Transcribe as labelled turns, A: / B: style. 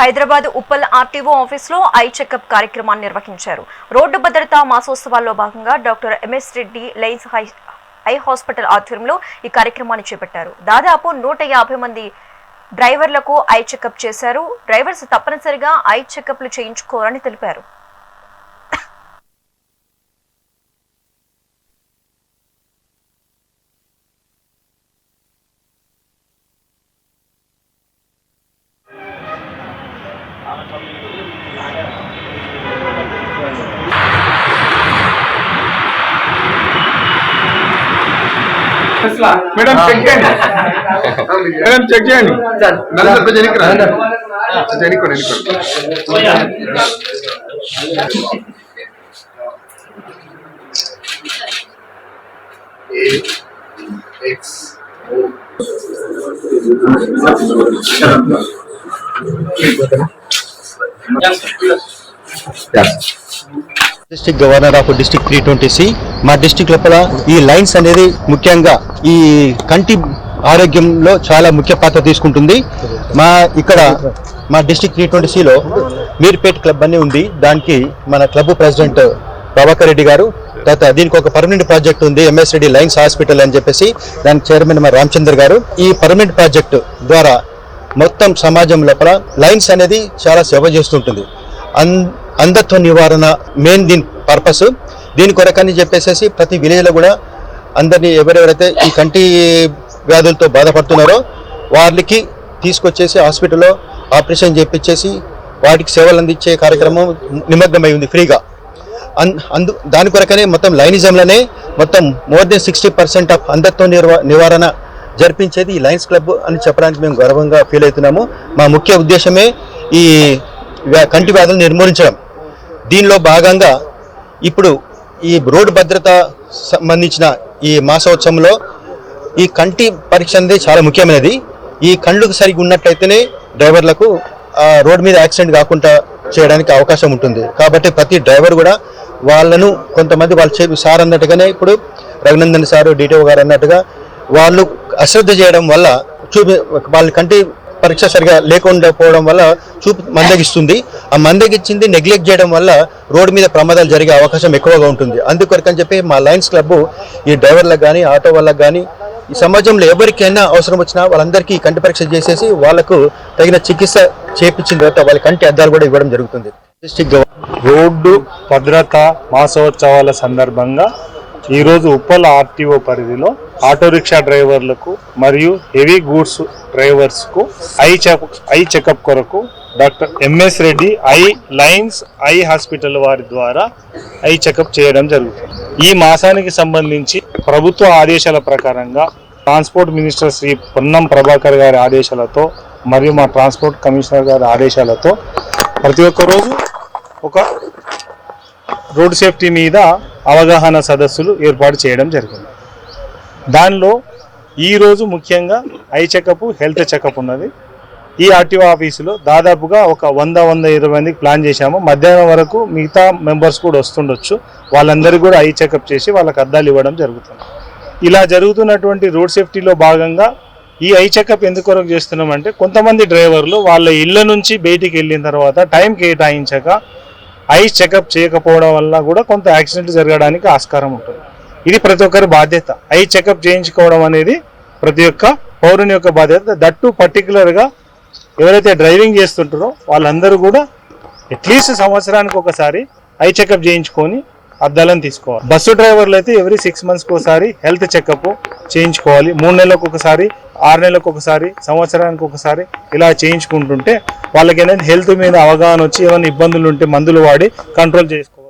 A: Hyderabad Uppal RTO ఆఫీసులో eye checkup కార్యక్రమాన్ని నిర్వహించారు. రోడ్డు భద్రతా మాసోత్సవాల్లో భాగంగా doctor MS Reddy Lions high eye hospital ఆధ్వర్యంలో ఈ కార్యక్రమాన్ని చేపట్టారు. దాదాపు నూట యాభై మంది డ్రైవర్లకు ఐ చెకప్ చేశారు. డ్రైవర్స్ తప్పనిసరిగా ఐ చెకప్లు చేయించుకోవాలని తెలిపారు.
B: మేడం చెక్ చేయండి మేడం చెక్ చేయండి నలుగురు కొంచెం వెనక్కి రా. కొంచెం
C: district governor of district three twenty C మా డిస్టిక్ లోపల ఈ లైన్స్ అనేది ముఖ్యంగా ఈ కంటి ఆరోగ్యంలో చాలా ముఖ్య పాత్ర తీసుకుంటుంది. మా ఇక్కడ మా డిస్టిక్ త్రీ ట్వంటీ సిలో మీర్పేట్ క్లబ్ అని ఉంది. దానికి మన క్లబ్ ప్రెసిడెంట్ ప్రభాకర్ రెడ్డి గారు తర్వాత దీనికి ఒక పర్మనెంట్ ప్రాజెక్ట్ ఉంది ఎంఎస్ రెడ్డి లైన్స్ హాస్పిటల్ అని చెప్పేసి దాని చైర్మన్ మా రామచంద్ర గారు. ఈ పర్మనెంట్ ప్రాజెక్ట్ ద్వారా మొత్తం సమాజం లోపల లైన్స్ అనేది చాలా సేవ చేస్తుంటుంది. అన్ అంధత్వ నివారణ మెయిన్ దీని పర్పస్ దీని కొరకని చెప్పేసి ప్రతి విలేజ్లో కూడా అందరినీ ఎవరెవరైతే ఈ కంటి వ్యాధులతో బాధపడుతున్నారో వాళ్ళకి తీసుకొచ్చేసి హాస్పిటల్లో ఆపరేషన్ చేపించేసి వాటికి సేవలు అందించే కార్యక్రమం నిమగ్నమై ఉంది ఫ్రీగా. అన్ అందు దాని కొరకనే మొత్తం లైనిజంలోనే మొత్తం more than sixty percent of అంధత్వ నిర్వ నివారణ జరిపించేది ఈ లయన్స్ క్లబ్ అని చెప్పడానికి మేము గర్వంగా ఫీల్ అవుతున్నాము. మా ముఖ్య ఉద్దేశమే ఈ వ్యా- కంటి వ్యాధులను నిర్మూలించడం. దీనిలో భాగంగా ఇప్పుడు ఈ రోడ్డు భద్రత సంబంధించిన ఈ మాసోత్సవంలో ఈ కంటి పరీక్ష అనేది చాలా ముఖ్యమైనది. ఈ కళ్ళకు సరిగా ఉన్నట్లయితేనే డ్రైవర్లకు రోడ్ మీద యాక్సిడెంట్ కాకుండా చేయడానికి అవకాశం ఉంటుంది. కాబట్టి ప్రతి డ్రైవర్ కూడా వాళ్ళను కొంతమంది వాళ్ళు చెప్పి సార్ అన్నట్టుగానే ఇప్పుడు రఘునందన్ సారు డిటిఓ గారు అన్నట్టుగా వాళ్ళు అశ్రద్ధ చేయడం వల్ల చూపి వాళ్ళ కంటి పరీక్ష సరిగా లేకుండా పోవడం వల్ల చూపు మందగిస్తుంది. ఆ మందగిచ్చింది నెగ్లెక్ట్ చేయడం వల్ల రోడ్డు మీద ప్రమాదాలు జరిగే అవకాశం ఎక్కువగా ఉంటుంది. అందుకొరకని చెప్పి మా లయన్స్ క్లబ్ ఈ డ్రైవర్లకు కానీ ఆటో వాళ్ళకి కానీ ఈ సమాజంలో ఎవరికైనా అవసరం వచ్చినా వాళ్ళందరికీ కంటి పరీక్ష చేసేసి వాళ్ళకు తగిన చికిత్స చేపించిన తర్వాత వాళ్ళ కంటి అద్దాలు కూడా ఇవ్వడం జరుగుతుంది. డిస్ట్రిక్ట్
D: రోడ్డు భద్రత మాసోత్సవాల సందర్భంగా ఈరోజు ఉప్పల్ ఆర్టీఓ పరిధిలో ఆటో రిక్షా డ్రైవర్లకు మరియు హెవీ గూడ్స్ డ్రైవర్స్కు ఐ చెక్ ఐ చెకప్ కొరకు doctor MS Reddy eye Lions eye hospital వారి ద్వారా ఐ చెకప్ చేయడం జరుగుతుంది. ఈ మాసానికి సంబంధించి ప్రభుత్వ ఆదేశాల ప్రకారంగా ట్రాన్స్పోర్ట్ మినిస్టర్ శ్రీ పొన్నం ప్రభాకర్ గారి ఆదేశాలతో మరియు మా ట్రాన్స్పోర్ట్ కమిషనర్ గారి ఆదేశాలతో ప్రతి ఒక్క రోజు ఒక రోడ్ సేఫ్టీ మీద అవగాహన సదస్సులు ఏర్పాటు చేయడం జరిగింది. దానిలో ఈరోజు ముఖ్యంగా ఐ చెకప్ హెల్త్ చెకప్ ఉన్నది. ఈ ఆర్టీఓ ఆఫీసులో దాదాపుగా ఒక వంద వంద ఇరవై మందికి ప్లాన్ చేశాము. మధ్యాహ్నం వరకు మిగతా మెంబర్స్ కూడా వస్తుండొచ్చు. వాళ్ళందరికీ కూడా ఐ చెకప్ చేసి వాళ్ళకి అద్దాలు ఇవ్వడం జరుగుతుంది. ఇలా జరుగుతున్నటువంటి రోడ్ సేఫ్టీలో భాగంగా ఈ ఐ చెకప్ ఎందుకు వరకు చేస్తున్నామంటే కొంతమంది డ్రైవర్లు వాళ్ళ ఇళ్ళ నుంచి బయటికి వెళ్ళిన తర్వాత టైం కేటాయించక ఐ చెకప్ చేయకపోవడం వల్ల కూడా కొంత యాక్సిడెంట్ జరగడానికి ఆస్కారం ఉంటుంది. ఇది ప్రతి ఒక్కరి బాధ్యత. ఐ చెకప్ చేయించుకోవడం అనేది ప్రతి ఒక్క పౌరుని యొక్క బాధ్యత. దట్టు పర్టికులర్గా ఎవరైతే డ్రైవింగ్ చేస్తుంటారో వాళ్ళందరూ కూడా అట్లీస్ట్ సంవత్సరానికి ఒకసారి ఐ చెకప్ చేయించుకొని అద్దాలను తీసుకోవాలి. బస్సు డ్రైవర్లు అయితే ఎవ్రీ సిక్స్ మంత్స్కి ఒకసారి హెల్త్ చెకప్ చేయించుకోవాలి. మూడు నెలలకు ఒకసారి ఆరు నెలలకు ఒకసారి సంవత్సరానికి ఒకసారి ఇలా చేయించుకుంటుంటే వాళ్ళకి అనేది హెల్త్ మీద అవగాహన వచ్చి ఏమైనా ఇబ్బందులు ఉంటే మందులు వాడి కంట్రోల్ చేసుకోవాలి.